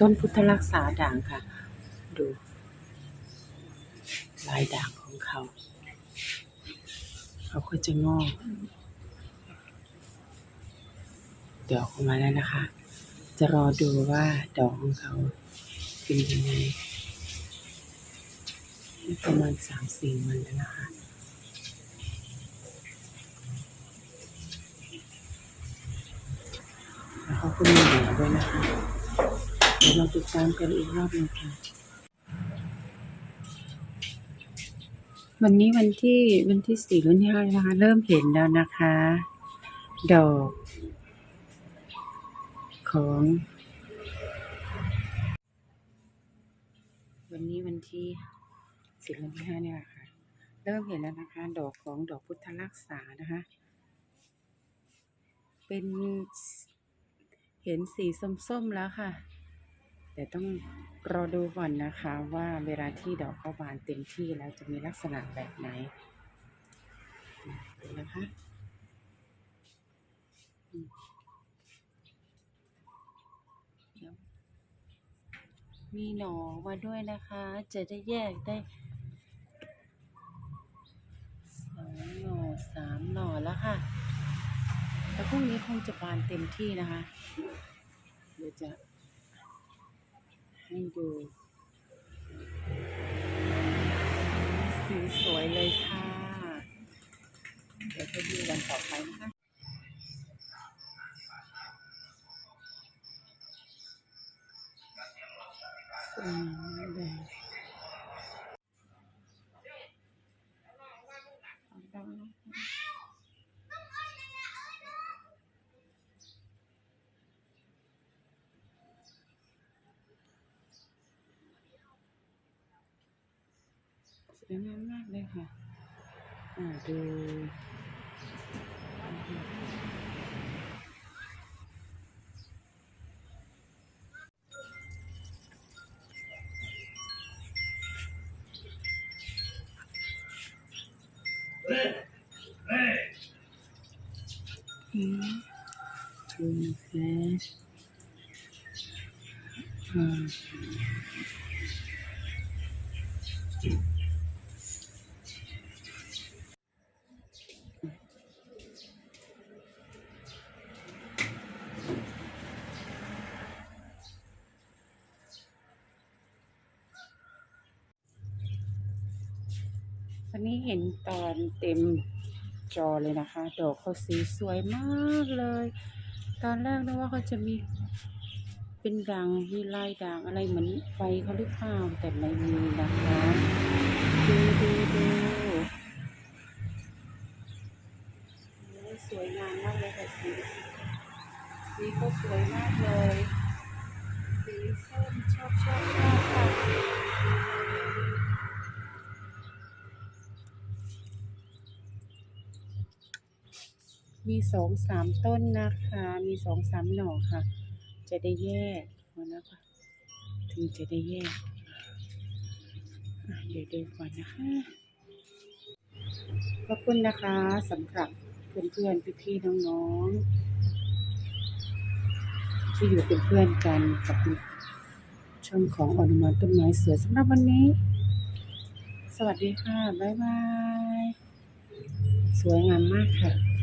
ต้นพุทธรักษาด่างค่ะ ดู ลายด่างของเขา เขาก็จะงอกดอกออกมาแล้วนะคะ จะรอดูว่าดอกของเขาเป็นยังไงประมาณสามสี่วันแล้วนะคะแล้วเขาก็มีเหลือด้วยนะคะ ดี๋ยวเราติดตามกันอีกรอบหนึงค่ะ วันนี้วันที่วันที่สี่วันที่ห้านะคะเริ่มเห็นแล้วนะคะ ดอก ของ วันนี้วันที่สี่วันที่ห้าเนี่ยแหละค่ะ เริ่มเห็นแล้วนะคะ ดอกของดอกพุทธรักษานะคะ เป็นเห็นสีส้มๆแล้วค่ะ แต่ต้องรอดูก่อนนะคะว่าเวลาที่ดอกเขาบานเต็มที่แล้วจะมีลักษณะแบบไหนนะคะอืมเดี๋ยวมีหนอมาด้วยนะคะ จะได้แยกได้สองหน่อสามหน่อแล้วค่ะ แต่พรุ่งนี้คงจะบานเต็มที่นะคะ เดี๋ยวจะ ให้ดูสีสวยเลยค่ะ เดี๋ยวจะดูวันต่อไปนะคะสวยมากเลยเอาดอกนะคะ สวยงามมากเลยค่ะ อ่าดูอืมดูนะคะอ่า วันนี้เห็นตอนเต็มจอเลยนะคะ ดอกเขาสีสวยมากเลย ตอนแรกนึกว่าเขาจะมีเป็นด่างมีลายด่างอะไรเหมือนไฟเขาหรือเปล่าแต่ไม่มีนะคะดูดูดูสวยงามมากเลยค่ะสีสีก็สวยมากเลยสีส้มชอบชอบชอบ มีสองสามต้นนะคะ มีสองสามหน่อค่ะ จะได้แยกนะคะ ถึงจะได้แยก เดี๋ยวดูก่อนนะคะ ขอบคุณนะคะสำหรับเพื่อนๆพี่ๆน้องๆ ที่อยู่เป็นเพื่อนกันกับช่องของอนุมานต้นไม้เสือสำหรับวันนี้ สวัสดีค่ะ บ๊ายบาย สวยงามมากค่ะ